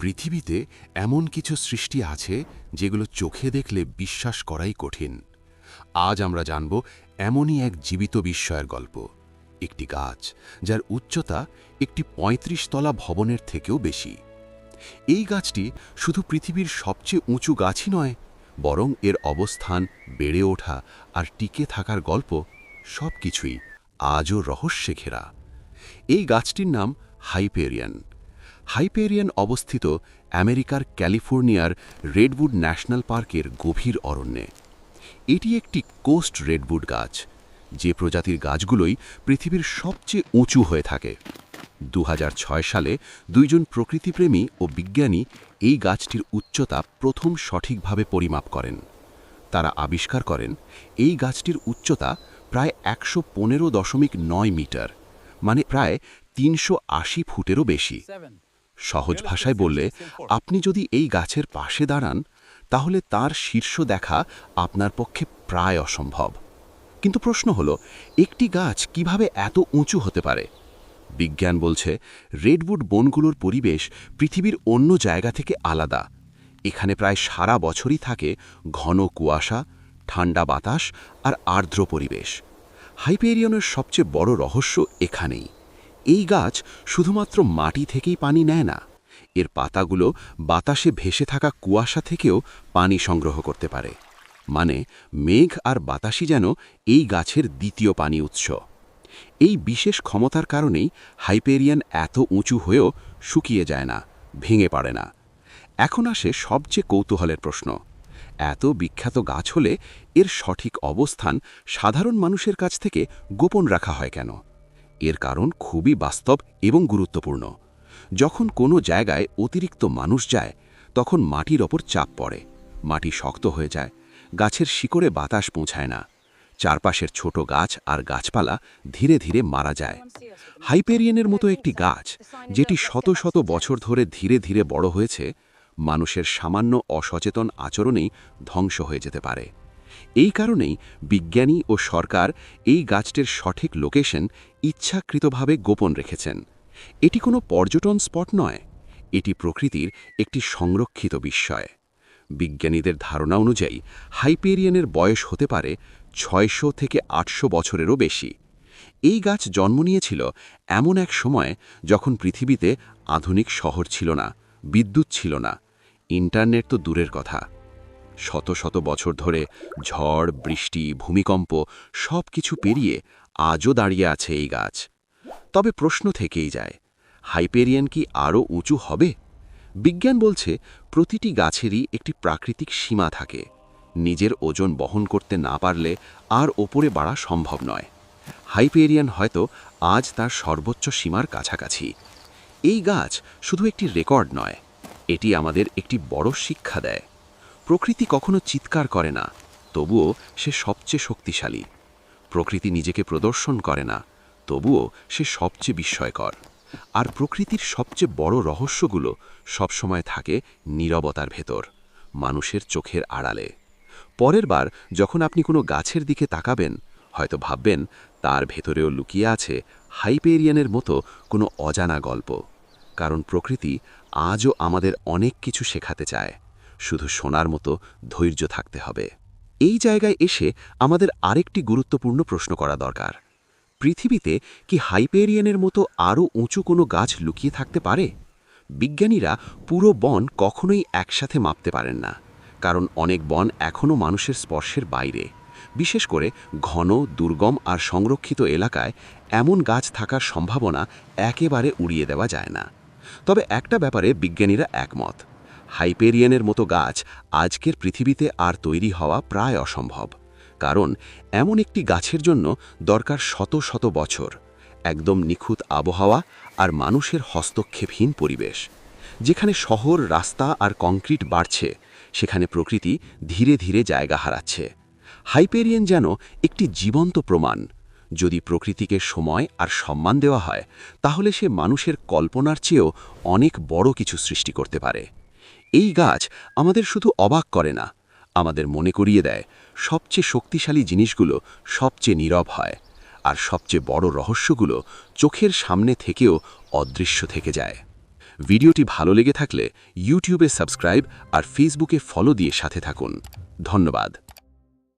পৃথিবীতে এমন কিছু সৃষ্টি আছে যেগুলো চোখে দেখলে বিশ্বাস করাই কঠিন। আজ আমরা জানব এমনই এক জীবিত বিস্ময়ের গল্প। একটি গাছ, যার উচ্চতা একটি ৩৫ তলা ভবনের থেকেও বেশি। এই গাছটি শুধু পৃথিবীর সবচেয়ে উঁচু গাছই নয়, বরং এর অবস্থান, বেড়ে ওঠা আর টিকে থাকার গল্প সব কিছুই আজও রহস্যে ঘেরা। এই গাছটির নাম হাইপেরিয়ান। হাইপেরিয়ান অবস্থিত আমেরিকার ক্যালিফোর্নিয়ার রেডউড ন্যাশনাল পার্কের গভীর অরণ্যে। এটি একটি কোস্ট রেডউড গাছ, যে প্রজাতির গাছগুলোই পৃথিবীর সবচেয়ে উঁচু হয়ে থাকে। দু হাজার ছয় সালে দুইজন প্রকৃতিপ্রেমী ও বিজ্ঞানী এই গাছটির উচ্চতা প্রথম সঠিকভাবে পরিমাপ করেন। তারা আবিষ্কার করেন, এই গাছটির উচ্চতা প্রায় একশো পনেরো দশমিক নয় মিটার মানে প্রায় তিনশো আশি ফুটেরও বেশি। সহজ ভাষায় বললে, আপনি যদি এই গাছের পাশে দাঁড়ান, তাহলে তার শীর্ষ দেখা আপনার পক্ষে প্রায় অসম্ভব। কিন্তু প্রশ্ন হলো, একটি গাছ কীভাবে এত উঁচু হতে পারে? বিজ্ঞান বলছে, রেডউড বনগুলোর পরিবেশ পৃথিবীর অন্য জায়গা থেকে আলাদা। এখানে প্রায় সারা বছরই থাকে ঘন কুয়াশা, ঠান্ডা বাতাস আর আর্দ্র পরিবেশ। হাইপেরিয়নের সবচেয়ে বড় রহস্য এখানেই। এই গাছ শুধুমাত্র মাটি থেকেই পানি নেয় না, এর পাতাগুলো বাতাসে ভেসে থাকা কুয়াশা থেকেও পানি সংগ্রহ করতে পারে। মানে মেঘ আর বাতাসই যেন এই গাছের দ্বিতীয় পানি উৎস। এই বিশেষ ক্ষমতার কারণেই হাইপেরিয়ান এত উঁচু হয়েও শুকিয়ে যায় না, ভেঙে পড়ে না। এখন আসে সবচেয়ে কৌতূহলের প্রশ্ন। এত বিখ্যাত গাছ হলে এর সঠিক অবস্থান সাধারণ মানুষের কাছ থেকে গোপন রাখা হয় কেন? এর কারণ খুবই বাস্তব এবং গুরুত্বপূর্ণ। যখন কোনো জায়গায় অতিরিক্ত মানুষ যায়, তখন মাটির ওপর চাপ পড়ে। মাটি শক্ত হয়ে যায়, গাছের শিকড়ে বাতাস পৌঁছায় না। চারপাশের ছোট গাছ আর গাছপালা ধীরে ধীরে মারা যায়। হাইপেরিয়ানের মতো একটি গাছ, যেটি শত শত বছর ধরে ধীরে ধীরে বড় হয়েছে, মানুষের সামান্য অসচেতন আচরণেই ধ্বংস হয়ে যেতে পারে। এই কারণেই বিজ্ঞানী ও সরকার এই গাছটির সঠিক লোকেশন ইচ্ছাকৃতভাবে গোপন রেখেছেন। এটি কোনো পর্যটন স্পট নয়, এটি প্রকৃতির একটি সংরক্ষিত বিস্ময়। বিজ্ঞানীদের ধারণা অনুযায়ী হাইপেরিয়ানের বয়স হতে পারে ছয়শো থেকে আটশো বছরেরও বেশি। এই গাছ জন্ম নিয়েছিল এমন এক সময় যখন পৃথিবীতে আধুনিক শহর ছিল না, বিদ্যুৎ ছিল না, ইন্টারনেট তো দূরের কথা। শত শত বছর ধরে ঝড়, বৃষ্টি, ভূমিকম্প সব কিছু পেরিয়ে আজও দাঁড়িয়ে আছে এই গাছ। তবে প্রশ্ন থেকেই যায়, হাইপেরিয়ান কি আরও উঁচু হবে? বিজ্ঞান বলছে প্রতিটি গাছেরই একটি প্রাকৃতিক সীমা থাকে। নিজের ওজন বহন করতে না পারলে আর ওপরে বাড়া সম্ভব নয়। হাইপেরিয়ান হয়তো আজ তার সর্বোচ্চ সীমার কাছাকাছি। এই গাছ শুধু একটি রেকর্ড নয়, এটি আমাদের একটি বড় শিক্ষা দেয়। প্রকৃতি কখনো চিৎকার করে না, তবুও সে সবচেয়ে শক্তিশালী। প্রকৃতি নিজেকে প্রদর্শন করে না, তবুও সে সবচেয়ে বিস্ময়কর। আর প্রকৃতির সবচেয়ে বড় রহস্যগুলো সবসময় থাকে নীরবতার ভেতর, মানুষের চোখের আড়ালে। পরের বার যখন আপনি কোনো গাছের দিকে তাকাবেন, হয়তো ভাববেন, তার ভেতরেও লুকিয়ে আছে হাইপেরিয়ানের মতো কোনো অজানা গল্প। কারণ প্রকৃতি আজও আমাদের অনেক কিছু শেখাতে চায়। শুধু শোনার মতো ধৈর্য থাকতে হবে। এই জায়গায় এসে আমাদের আরেকটি গুরুত্বপূর্ণ প্রশ্ন করা দরকার। পৃথিবীতে কি হাইপেরিয়ানের মতো আরও উঁচু কোনো গাছ লুকিয়ে থাকতে পারে? বিজ্ঞানীরা পুরো বন কখনোই একসাথে মাপতে পারেন না, কারণ অনেক বন এখনও মানুষের স্পর্শের বাইরে। বিশেষ করে ঘন, দুর্গম আর সংরক্ষিত এলাকায় এমন গাছ থাকার সম্ভাবনা একেবারে উড়িয়ে দেওয়া যায় না। তবে একটা ব্যাপারে বিজ্ঞানীরা একমত হাইপেরিয়ানের মতো গাছ আজকের পৃথিবীতে আর তৈরি হওয়া প্রায় অসম্ভব। কারণ এমন একটি গাছের জন্য দরকার শত শত বছর, একদম নিখুঁত আবহাওয়া আর মানুষের হস্তক্ষেপহীন পরিবেশ। যেখানে শহর, রাস্তা আর কংক্রিট বাড়ছে, সেখানে প্রকৃতি ধীরে ধীরে জায়গা হারাচ্ছে। হাইপেরিয়ান যেন একটি জীবন্ত প্রমাণ। যদি প্রকৃতিকে সময় আর সম্মান দেওয়া হয়, তাহলে সে মানুষের কল্পনার চেয়েও অনেক বড় কিছু সৃষ্টি করতে পারে। এই গাছ আমাদের শুধু অবাক করে না, আমাদের মনে করিয়ে দেয় সবচেয়ে শক্তিশালী জিনিসগুলো সবচেয়ে নীরব হয় আর সবচেয়ে বড় রহস্যগুলো চোখের সামনে থেকেও অদৃশ্য থেকে যায়। ভিডিওটি ভালো লেগে থাকলে ইউটিউবে সাবস্ক্রাইব আর ফেসবুকে ফলো দিয়ে সাথে থাকুন। ধন্যবাদ।